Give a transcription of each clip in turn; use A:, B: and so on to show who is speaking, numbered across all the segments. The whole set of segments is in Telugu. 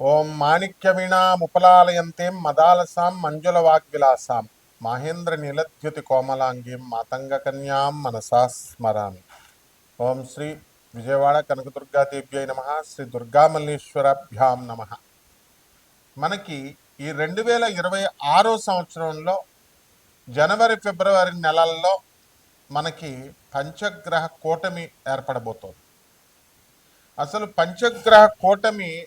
A: ఓం మాణిక్యవీణాముపలాలయంతీం మదాలసాం మంజుల వాగ్విలాసాం మహేంద్ర నీలద్యుతి కోమలాంగీం మాతంగకన్యాం మనసా స్మరామి. ఓం శ్రీ విజయవాడ కనకదుర్గాదేవ్యై నమ. శ్రీ దుర్గామల్లేశ్వరాభ్యాం నమ. మనకి ఈ రెండు వేల ఇరవై ఆరో సంవత్సరంలో జనవరి ఫిబ్రవరి నెలల్లో మనకి పంచగ్రహ కూటమి ఏర్పడబోతోంది. అసలు పంచగ్రహ కూటమి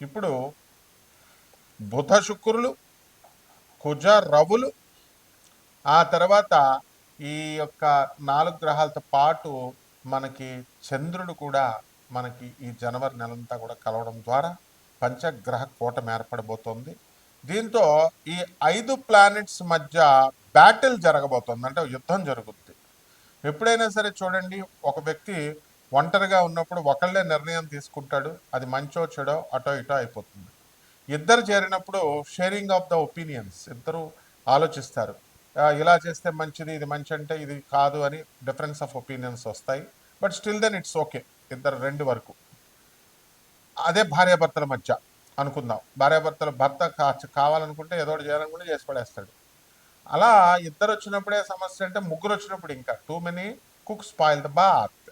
A: ఇప్పుడు బుధ శుక్రులు కుజ రవులు ఆ తర్వాత ఈ యొక్క నాలుగు గ్రహాలతో పాటు మనకి చంద్రుడు కూడా మనకి ఈ జనవరి నెలంతా కూడా కలవడం ద్వారా పంచగ్రహ కూటమి ఏర్పడబోతోంది. దీంతో ఈ ఐదు ప్లానెట్స్ మధ్య బ్యాటిల్ జరగబోతోంది. అంటే యుద్ధం జరుగుతుంది ఎప్పుడైనా సరే చూడండి ఒక వ్యక్తి ఒంటరిగా ఉన్నప్పుడు ఒకళ్ళే నిర్ణయం తీసుకుంటాడు అది మంచో చెడో అటో ఇటో అయిపోతుంది. ఇద్దరు చేరినప్పుడు షేరింగ్ ఆఫ్ ద ఒపీనియన్స్ ఇద్దరు ఆలోచిస్తారు. ఇలా చేస్తే మంచిది ఇది మంచి అంటే ఇది కాదు అని డిఫరెన్స్ ఆఫ్ ఒపీనియన్స్ వస్తాయి. But still then it's okay ఇద్దరు రెండు వరకు. అదే భార్యాభర్తల మధ్య అనుకుందాం. భార్యాభర్తల భర్త కా- కావాలనుకుంటే ఏదో చేయాలనుకుంటే చేసి పడేస్తాడు. అలా ఇద్దరు వచ్చినప్పుడే సమస్య అంటే ముగ్గురు వచ్చినప్పుడు ఇంకా. Too many cook spoil the bath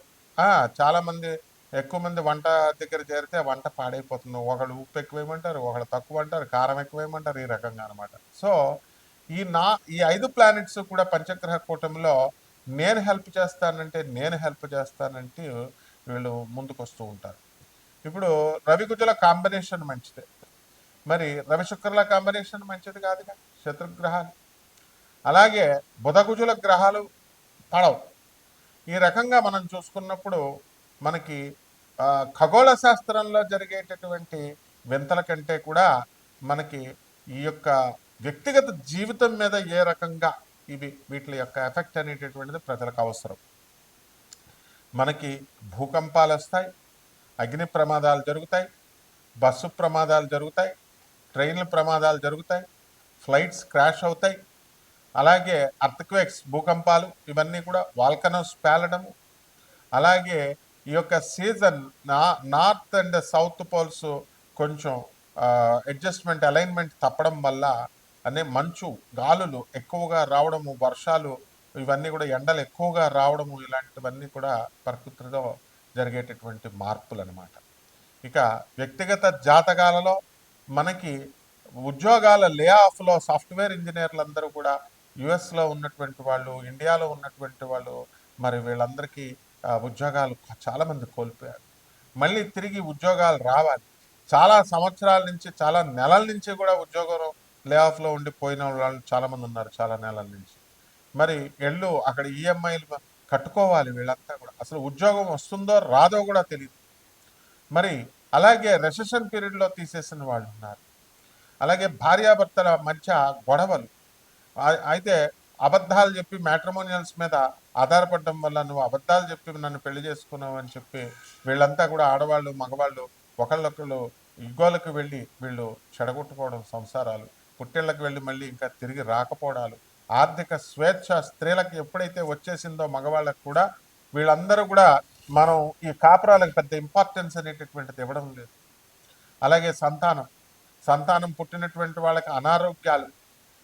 A: చాలా మంది ఎక్కువ మంది వంట దగ్గర చేరితే వంట పాడైపోతుంది. ఒకళ్ళు ఉప్పు ఎక్కువ వేయమంటారు ఒకళ్ళు తక్కువ అంటారు కారం ఎక్కువ వేయమంటారు ఈ రకంగా అనమాట సో ఈ నా ఈ ఐదు ప్లానెట్స్ కూడా పంచగ్రహ కూటమిలో నేను హెల్ప్ చేస్తానంటే నేను హెల్ప్ చేస్తానంటే వీళ్ళు ముందుకు వస్తూ ఉంటారు. ఇప్పుడు రవి గుజుల కాంబినేషన్ మంచిదే. మరి రవి శుక్రుల కాంబినేషన్ మంచిది కాదుగా శత్రుగ్రహాలు. అలాగే బుధకుజుల గ్రహాలు పడవు. ఈ రకంగా మనం చూసుకున్నప్పుడు మనకి ఖగోళ శాస్త్రంలో జరిగేటటువంటి వింతల కంటే కూడా మనకి ఈ యొక్క వ్యక్తిగత జీవితం మీద ఏ రకంగా ఇవి వీటి యొక్క ఎఫెక్ట్ అనేటటువంటిది ప్రజలకు అవసరం. మనకి భూకంపాలు వస్తాయి అగ్ని ప్రమాదాలు జరుగుతాయి బస్సు ప్రమాదాలు జరుగుతాయి ట్రైన్ల ప్రమాదాలు జరుగుతాయి ఫ్లైట్స్ క్రాష్ అవుతాయి అలాగే అర్త్క్వేక్స్ భూకంపాలు ఇవన్నీ కూడా వాల్కనోస్ పేలడము. అలాగే ఈ యొక్క సీజన్ నా నార్త్ అండ్ సౌత్ పోల్స్ కొంచెం అడ్జస్ట్మెంట్ అలైన్మెంట్ తప్పడం వల్ల అనే మంచు గాలులు ఎక్కువగా రావడము వర్షాలు ఇవన్నీ కూడా ఎండలు ఎక్కువగా రావడము ఇలాంటివన్నీ కూడా ప్రకృతిలో జరిగేటటువంటి మార్పులు అనమాట ఇక వ్యక్తిగత జాతకాలలో మనకి ఉద్యోగాల లే ఆఫ్లో సాఫ్ట్వేర్ ఇంజనీర్లందరూ కూడా యుఎస్లో ఉన్నటువంటి వాళ్ళు ఇండియాలో ఉన్నటువంటి వాళ్ళు మరి వీళ్ళందరికీ ఉద్యోగాలు చాలామంది కోల్పోయారు. మళ్ళీ తిరిగి ఉద్యోగాలు రావాలి. చాలా సంవత్సరాల నుంచి చాలా నెలల నుంచి కూడా ఉద్యోగం లే ఆఫ్లో ఉండిపోయిన వాళ్ళు చాలామంది ఉన్నారు చాలా నెలల నుంచి. మరి ఎళ్ళు అక్కడ ఈఎంఐలు కట్టుకోవాలి వీళ్ళంతా కూడా. అసలు ఉద్యోగం వస్తుందో రాదో కూడా తెలియదు మరి అలాగే రెసెషన్ పీరియడ్లో తీసేసిన వాళ్ళు ఉన్నారు. అలాగే భార్యాభర్తల మధ్య గొడవలు. అయితే అబద్ధాలు చెప్పి మ్యాట్రిమోనియల్స్ మీద ఆధారపడడం వల్ల నువ్వు అబద్ధాలు చెప్పి నన్ను పెళ్ళి చేసుకున్నావు అని చెప్పి వీళ్ళంతా కూడా ఆడవాళ్ళు మగవాళ్ళు ఒకళ్ళొకళ్ళు ఇగ్గోలకు వెళ్ళి వీళ్ళు చెడగొట్టుకోవడం సంసారాలు. పుట్టిళ్ళకి వెళ్ళి మళ్ళీ ఇంకా తిరిగి రాకపోవడాలు. ఆర్థిక స్వేచ్ఛ స్త్రీలకు ఎప్పుడైతే వచ్చేసిందో మగవాళ్ళకు కూడా వీళ్ళందరూ కూడా మనం ఈ కాపురాలకు పెద్ద ఇంపార్టెన్స్ అనేటటువంటిది ఇవ్వడం లేదు. అలాగే సంతానం. సంతానం పుట్టినటువంటి వాళ్ళకి అనారోగ్యాలు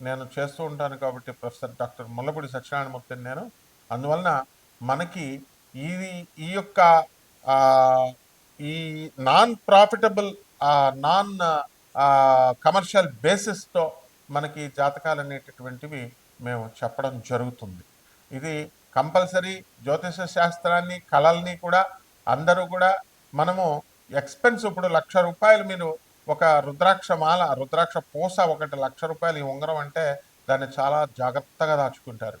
A: నేను చేస్తూ ఉంటాను కాబట్టి ప్రొఫెసర్ డాక్టర్ ముల్లపూడి సత్యనారాయణమూర్తిని నేను. అందువలన మనకి ఇది ఈ యొక్క ఈ నాన్ ప్రాఫిటబుల్ నాన్ కమర్షియల్ బేసిస్తో మనకి జాతకాలు అనేటటువంటివి మేము చెప్పడం జరుగుతుంది. ఇది కంపల్సరీ జ్యోతిష శాస్త్రాన్ని కళల్ని కూడా అందరూ కూడా మనము ఎక్స్పెన్స్ ఇప్పుడు లక్ష రూపాయలు మీరు ఒక రుద్రాక్ష మాల రుద్రాక్ష పూస ఒకటి లక్ష రూపాయలు ఈ ఉంగరం అంటే దాన్ని చాలా జాగ్రత్తగా దాచుకుంటారు.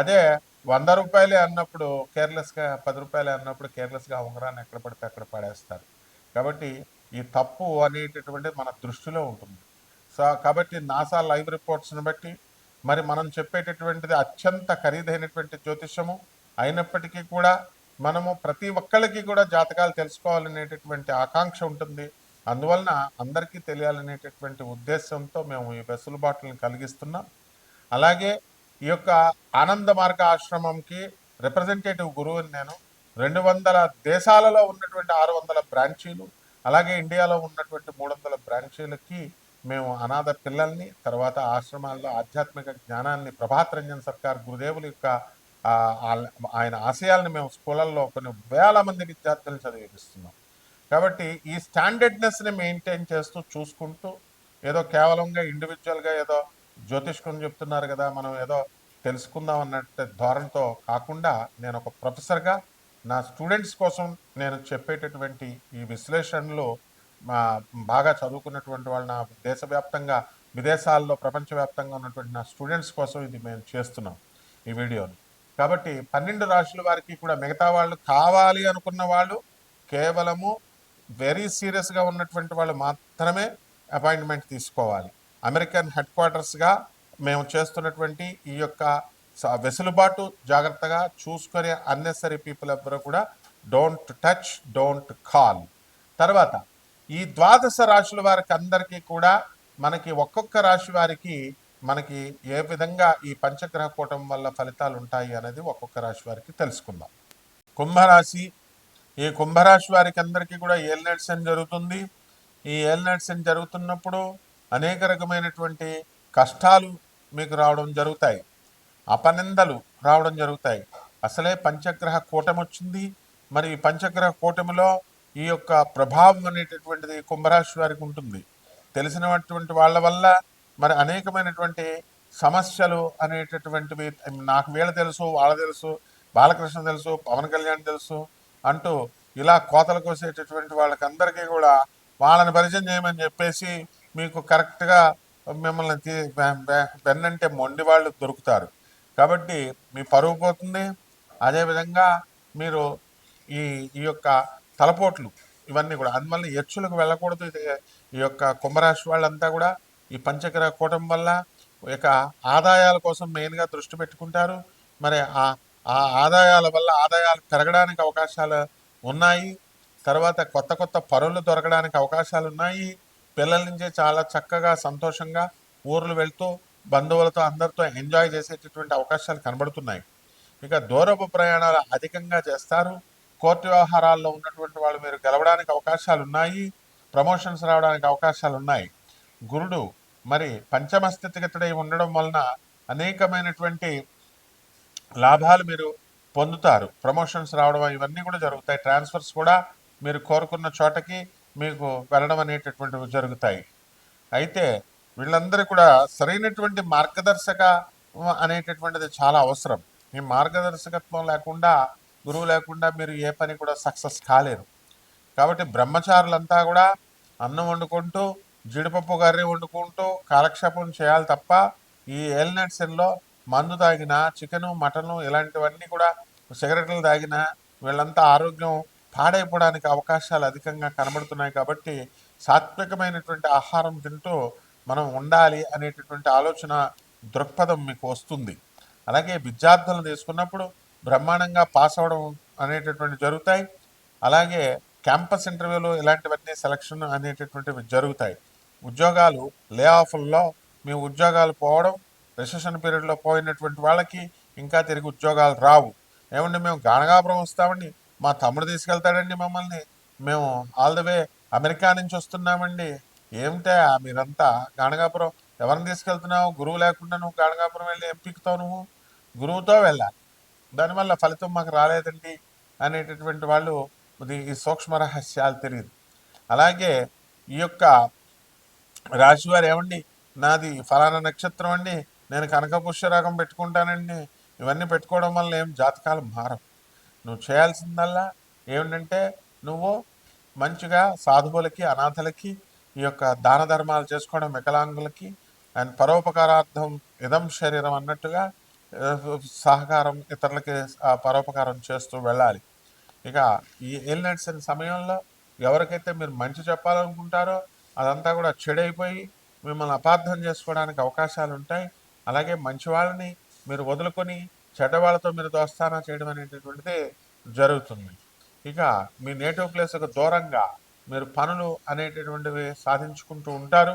A: అదే వంద రూపాయలే అన్నప్పుడు కేర్లెస్గా పది రూపాయలే అన్నప్పుడు కేర్లెస్గా ఉంగరాన్ని ఎక్కడ పడితే అక్కడ పడేస్తారు. కాబట్టి ఈ తప్పు అనేటటువంటిది మన దృష్టిలో ఉంటుంది. సో కాబట్టి నాసా లైవ్ రిపోర్ట్స్ని బట్టి మరి మనం చెప్పేటటువంటిది అత్యంత ఖరీదైనటువంటి జ్యోతిష్యము. అయినప్పటికీ కూడా మనము ప్రతి ఒక్కళ్ళకి కూడా జాతకాలు తెలుసుకోవాలనేటటువంటి ఆకాంక్ష ఉంటుంది. అందువలన అందరికీ తెలియాలనేటటువంటి ఉద్దేశంతో మేము ఈ వెసులుబాటులను కలిగిస్తున్నాం. అలాగే ఈ యొక్క ఆనంద మార్గ ఆశ్రమంకి రిప్రజెంటేటివ్ గురువుని నేను రెండు వందల దేశాలలో ఉన్నటువంటి ఆరు వందల బ్రాంచీలు అలాగే ఇండియాలో ఉన్నటువంటి మూడు వందల బ్రాంచీలకి మేము అనాథ పిల్లల్ని తర్వాత ఆశ్రమాల్లో ఆధ్యాత్మిక జ్ఞానాన్ని ప్రభాత్ రంజన్ సర్కార్ గురుదేవుల యొక్క ఆయన ఆశయాల్ని మేము స్కూళ్ళల్లో కొన్ని వేల మంది విద్యార్థులను చదివిస్తున్నాం కాబట్టి ఈ స్టాండర్డ్నెస్ని మెయింటైన్ చేస్తూ చూసుకుంటూ ఏదో కేవలంగా ఇండివిజువల్గా ఏదో జ్యోతిష్కుని చెప్తున్నారు కదా మనం ఏదో తెలుసుకుందాం అన్నట్టు ధోరణితో కాకుండా నేను ఒక ప్రొఫెసర్గా నా స్టూడెంట్స్ కోసం నేను చెప్పేటటువంటి ఈ విశ్లేషణలు మా బాగా చదువుకున్నటువంటి వాళ్ళు నా దేశవ్యాప్తంగా విదేశాల్లో ప్రపంచవ్యాప్తంగా ఉన్నటువంటి నా స్టూడెంట్స్ కోసం ఇది మేము చేస్తున్నాం ఈ వీడియోని. కాబట్టి పన్నెండు రాశుల వారికి కూడా మిగతా వాళ్ళు కావాలి అనుకున్న వాళ్ళు కేవలము వెరీ సీరియస్గా ఉన్నటువంటి వాళ్ళు మాత్రమే అపాయింట్మెంట్ తీసుకోవాలి. అమెరికన్ హెడ్ క్వార్టర్స్గా మేము చేస్తున్నటువంటి ఈ యొక్క వెసులుబాటు జాగ్రత్తగా చూసుకునే అన్నెసరీ పీపుల్ ఎవ్వరూ కూడా డోంట్ టచ్ డోంట్ కాల్ తర్వాత ఈ ద్వాదశ రాశుల వారికి అందరికీ కూడా మనకి ఒక్కొక్క రాశి వారికి మనకి ఏ విధంగా ఈ పంచగ్రహ కూటం వల్ల ఫలితాలు ఉంటాయి అనేది ఒక్కొక్క రాశి వారికి తెలుసుకుందాం. కుంభరాశి ఈ కుంభరాశి వారికి అందరికీ కూడా ఏల్నెట్సన్ జరుగుతుంది. ఈ ఏల్నెట్సన్ జరుగుతున్నప్పుడు అనేక రకమైనటువంటి కష్టాలు మీకు రావడం జరుగుతాయి. అపనిందలు రావడం జరుగుతాయి. అసలే పంచగ్రహ కూటమి వచ్చింది. మరి ఈ పంచగ్రహ కూటమిలో ఈ యొక్క ప్రభావం అనేటటువంటిది కుంభరాశి వారికి ఉంటుంది. తెలిసినటువంటి వాళ్ళ వల్ల మరి అనేకమైనటువంటి సమస్యలు అనేటటువంటివి నాకు వీళ్ళ తెలుసు వాళ్ళ తెలుసు బాలకృష్ణ తెలుసు పవన్ కళ్యాణ్ తెలుసు అంటూ ఇలా కోతలు కోసేటటువంటి వాళ్ళకందరికీ కూడా వాళ్ళని పరిచయం చేయమని చెప్పేసి మీకు కరెక్ట్గా మిమ్మల్ని తీ వెన్నంటే మొండి వాళ్ళు దొరుకుతారు. కాబట్టి మీ పరువు పోతుంది. అదేవిధంగా మీరు ఈ ఈ యొక్క తలపోట్లు ఇవన్నీ కూడా అందువల్ల ఎచ్చులకు వెళ్ళకూడదు. ఈ యొక్క కుంభరాశి వాళ్ళంతా కూడా ఈ పంచగ్రహ కూటం వల్ల ఇక ఆదాయాల కోసం మెయిన్గా దృష్టి పెట్టుకుంటారు. మరి ఆ ఆ ఆదాయాల వల్ల ఆదాయాలు పెరగడానికి అవకాశాలు ఉన్నాయి. తర్వాత కొత్త కొత్త పనులు దొరకడానికి అవకాశాలు ఉన్నాయి. పిల్లల నుంచే చాలా చక్కగా సంతోషంగా ఊర్లు వెళ్తూ బంధువులతో అందరితో ఎంజాయ్ చేసేటటువంటి అవకాశాలు కనబడుతున్నాయి. ఇక దూరపు ప్రయాణాలు అధికంగా చేస్తారు. కోర్టు వ్యవహారాల్లో ఉన్నటువంటి వాళ్ళు మీరు గెలవడానికి అవకాశాలు ఉన్నాయి. ప్రమోషన్స్ రావడానికి అవకాశాలు ఉన్నాయి. గురుడు మరి పంచమ స్థితిగతుడై ఉండడం వలన అనేకమైనటువంటి లాభాలు మీరు పొందుతారు. ప్రమోషన్స్ రావడం ఇవన్నీ కూడా జరుగుతాయి. ట్రాన్స్ఫర్స్ కూడా మీరు కోరుకున్న చోటకి మీకు వెళ్ళడం అనేటటువంటివి జరుగుతాయి. అయితే వీళ్ళందరూ కూడా సరైనటువంటి మార్గదర్శక అనేటటువంటిది చాలా అవసరం. ఈ మార్గదర్శకత్వం లేకుండా గురువు లేకుండా మీరు ఏ పని కూడా సక్సెస్ కాలేరు. కాబట్టి బ్రహ్మచారులంతా కూడా అన్నం వండుకుంటూ జీడిపప్పు కర్రీ వండుకుంటూ కాలక్షేపం చేయాలి తప్ప ఈ ఏల్నెట్స్లో మందు తాగిన చికెను మటను ఇలాంటివన్నీ కూడా సిగరెట్లు తాగిన వీళ్ళంతా ఆరోగ్యం పాడైపోవడానికి అవకాశాలు అధికంగా కనబడుతున్నాయి కాబట్టి సాత్వికమైనటువంటి ఆహారం తింటూ మనం ఉండాలి అనేటటువంటి ఆలోచన దృక్పథం మీకు వస్తుంది. అలాగే విద్యార్థులను తీసుకున్నప్పుడు బ్రహ్మాండంగా పాస్ అవ్వడం అనేటటువంటి జరుగుతాయి. అలాగే క్యాంపస్ ఇంటర్వ్యూలు ఇలాంటివన్నీ సెలక్షన్ అనేటటువంటివి జరుగుతాయి. ఉద్యోగాలు లే ఆఫ్ల్లో మీ ఉద్యోగాలు పోవడం రిసెషన్ పీరియడ్లో పోయినటువంటి వాళ్ళకి ఇంకా తిరిగి ఉద్యోగాలు రావు. ఏమండి మేము గానగాపురం వస్తామండి మా తమ్ముడు తీసుకెళ్తాడండి మమ్మల్ని మేము ఆల్ ద వే అమెరికా నుంచి వస్తున్నామండి. ఏమిటే మీరంతా గాణగాపురం ఎవరిని తీసుకెళ్తున్నావు? గురువు లేకుండా నువ్వు గాణగాపురం వెళ్ళి ఎంపికతో నువ్వు? గురువుతో వెళ్ళాలి. దానివల్ల ఫలితం మాకు రాలేదండి అనేటటువంటి వాళ్ళు ఇది ఈ సూక్ష్మ రహస్యాలు తెలియదు. అలాగే ఈ యొక్క రాశివారు ఏమండి? నాది ఫలానా నక్షత్రం అండి నేను కనక పుష్యరాగం పెట్టుకుంటానండి. ఇవన్నీ పెట్టుకోవడం వల్ల ఏం? జాతకాలు మారవు. నువ్వు చేయాల్సిందల్లా ఏమిటంటే నువ్వు మంచిగా సాధువులకి అనాథలకి ఈ యొక్క దాన ధర్మాలు చేసుకోవడం వికలాంగులకి అండ్ పరోపకారార్థం ఇదం శరీరం అన్నట్టుగా సహకారం ఇతరులకి పరోపకారం చేస్తూ వెళ్ళాలి. ఇక ఈ ఏలినట్స్ సమయంలో ఎవరికైతే మీరు మంచి చెప్పాలనుకుంటారో అదంతా కూడా చెడైపోయి మిమ్మల్ని అపార్థం చేసుకోవడానికి అవకాశాలు ఉంటాయి అలాగే మంచి వాళ్ళని మీరు వదులుకొని చెడ్డ వాళ్ళతో మీరు దోస్తానా చేయడం అనేటటువంటిది జరుగుతుంది. ఇక మీ నేటివ్ ప్లేస్కు దూరంగా మీరు పనులు అనేటటువంటివి సాధించుకుంటూ ఉంటారు.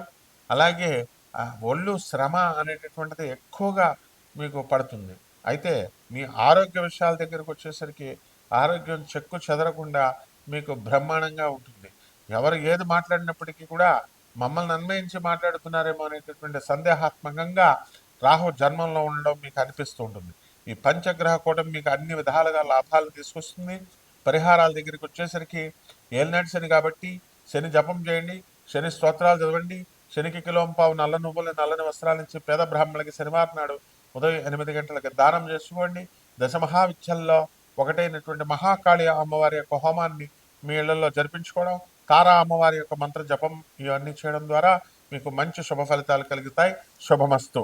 A: అలాగే ఆ, ఒళ్ళు శ్రమ అనేటటువంటిది ఎక్కువగా మీకు పడుతుంది. అయితే మీ ఆరోగ్య విషయాల దగ్గరకు వచ్చేసరికి ఆరోగ్యం చెక్కు చెదరకుండా మీకు బ్రహ్మాండంగా ఉంటుంది. ఎవరు ఏది మాట్లాడినప్పటికీ కూడా మమ్మల్ని అన్వయించి మాట్లాడుతున్నారేమో అనేటటువంటి సందేహాత్మకంగా రాహు జన్మంలో ఉండడం మీకు అనిపిస్తూ ఉంటుంది. ఈ పంచగ్రహ కూటమి మీకు అన్ని విధాలుగా లాభాలు తీసుకొస్తుంది. పరిహారాల దగ్గరికి వచ్చేసరికి ఏలినాటి శని కాబట్టి శని జపం చేయండి శని స్తోత్రాలు చదవండి శనికి కిలోం పావు నల్ల నువ్వులు నల్లని వస్త్రాలు ఇచ్చి పేద బ్రాహ్మణులకి శనివారం నాడు ఉదయం ఎనిమిది గంటలకి దానం చేసుకోండి. దశ మహావిచ్చల్లో ఒకటైనటువంటి మహాకాళి అమ్మవారి యొక్క హోమాన్ని మీ ఇళ్ళలో జరిపించుకోవడం తారా అమ్మవారి యొక్క మంత్ర జపం ఇవన్నీ చేయడం ద్వారా మీకు మంచి శుభ ఫలితాలు కలుగుతాయి. శుభమస్తు.